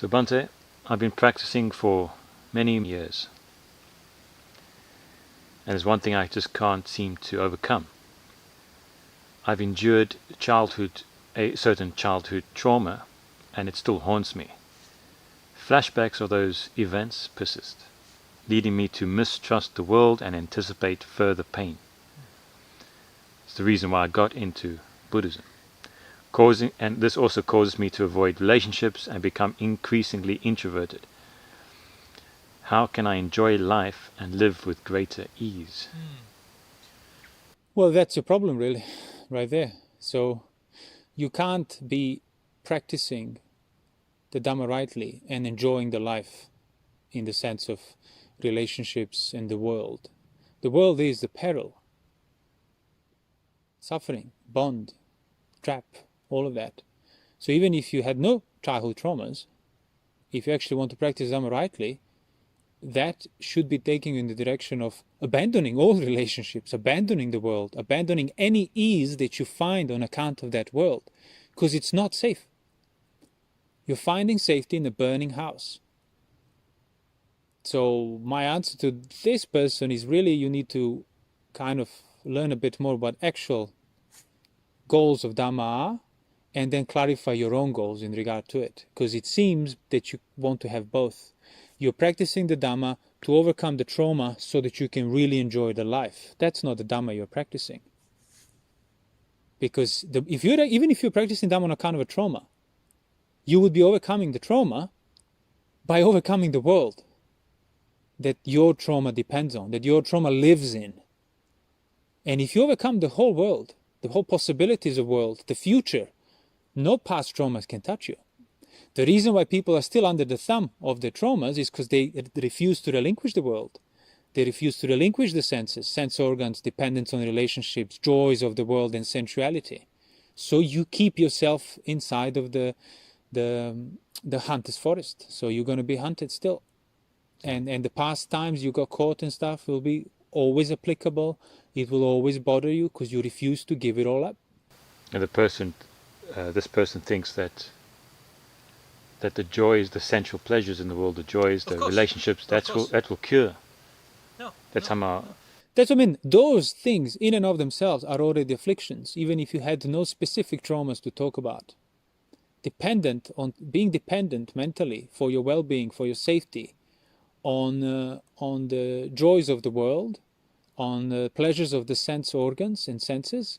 So, Bante, I've been practicing for many years. And there's one thing I just can't seem to overcome. I've endured childhood, a certain childhood trauma, and it still haunts me. Flashbacks of those events persist, leading me to mistrust the world and anticipate further pain. It's the reason why I got into Buddhism causing and this also causes me to avoid relationships and become increasingly introverted. How can i enjoy life and live with greater ease? Hmm. Well that's a problem really right there. So you can't be practicing the dhamma rightly and enjoying the life in the sense of relationships and the world. The world is the peril suffering bond trap all of that. So even if you had no childhood traumas, if you actually want to practice Dhamma rightly, that should be taking you in the direction of abandoning all relationships, abandoning the world, abandoning any ease that you find on account of that world, because it's not safe. You're finding safety in a burning house. So my answer to this person is really you need to kind of learn a bit more about actual goals of Dhamma and then clarify your own goals in regard to it. Because it seems that you want to have both. You're practicing the Dhamma to overcome the trauma so that you can really enjoy the life. That's not the Dhamma you're practicing. Because the, if you're, even if you're practicing Dhamma on account of a trauma, you would be overcoming the trauma by overcoming the world that your trauma depends on, that your trauma lives in. And if you overcome the whole world, the whole possibilities of world, the future, no past traumas can touch you. The reason why people are still under the thumb of the traumas is because they refuse to relinquish the world. They refuse to relinquish the senses, sense organs, dependence on relationships, joys of the world, and sensuality. So you keep yourself inside of the the the hunter's forest. So you're going to be hunted still, and and the past times you got caught and stuff will be always applicable. It will always bother you because you refuse to give it all up. And the person uh, this person thinks that that the joys, the sensual pleasures in the world, the joys, the relationships, that's will, that will cure. No, that's no, how. no. That's what I mean. Those things, in and of themselves, are already afflictions, even if you had no specific traumas to talk about. Dependent on being dependent mentally for your well-being, for your safety, on uh, on the joys of the world, on the pleasures of the sense organs and senses,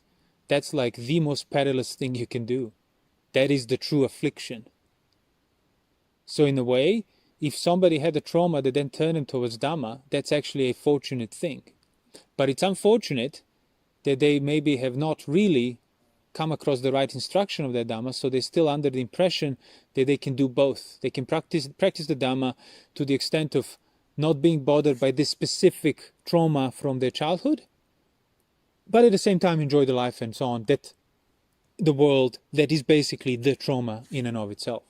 that's like the most perilous thing you can do. That is the true affliction. So, in a way, if somebody had a trauma that then turned him towards Dhamma, that's actually a fortunate thing. But it's unfortunate that they maybe have not really come across the right instruction of that Dhamma, so they're still under the impression that they can do both. They can practice practice the Dhamma to the extent of not being bothered by this specific trauma from their childhood, but at the same time enjoy the life and so on that the world that is basically the trauma in and of itself.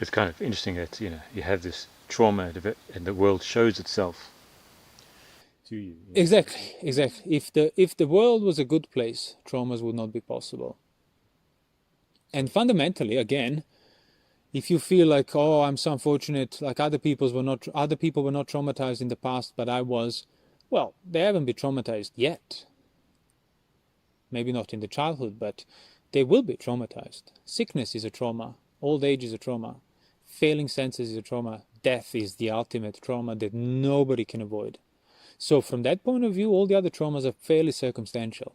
It's kind of interesting that you know you have this trauma and the world shows itself to you. Exactly exactly. If the if the world was a good place traumas would not be possible. And fundamentally again if you feel like oh i'm so unfortunate like other people's were not other people were not traumatized in the past but i was well, they haven't been traumatized yet. Maybe not in the childhood, but they will be traumatized. Sickness is a trauma. Old age is a trauma. Failing senses is a trauma. Death is the ultimate trauma that nobody can avoid. So, from that point of view, all the other traumas are fairly circumstantial.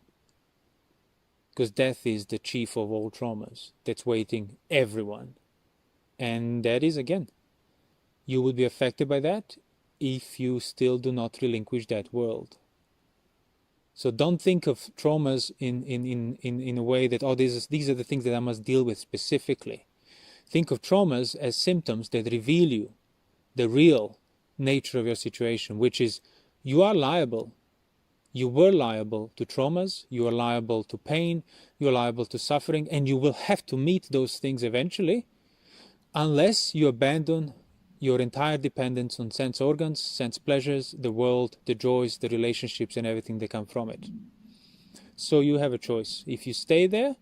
Because death is the chief of all traumas that's waiting everyone. And that is, again, you would be affected by that if you still do not relinquish that world. So don't think of traumas in, in, in, in, in a way that, oh, these, these are the things that I must deal with specifically. Think of traumas as symptoms that reveal you the real nature of your situation, which is you are liable. You were liable to traumas, you are liable to pain, you are liable to suffering, and you will have to meet those things eventually unless you abandon your entire dependence on sense organs, sense pleasures, the world, the joys, the relationships, and everything that come from it. So you have a choice. If you stay there,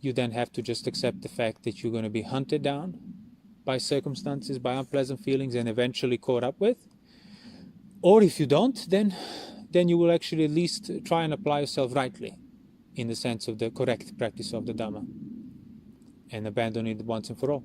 you then have to just accept the fact that you're going to be hunted down by circumstances, by unpleasant feelings, and eventually caught up with. Or if you don't, then then you will actually at least try and apply yourself rightly, in the sense of the correct practice of the Dhamma, and abandon it once and for all.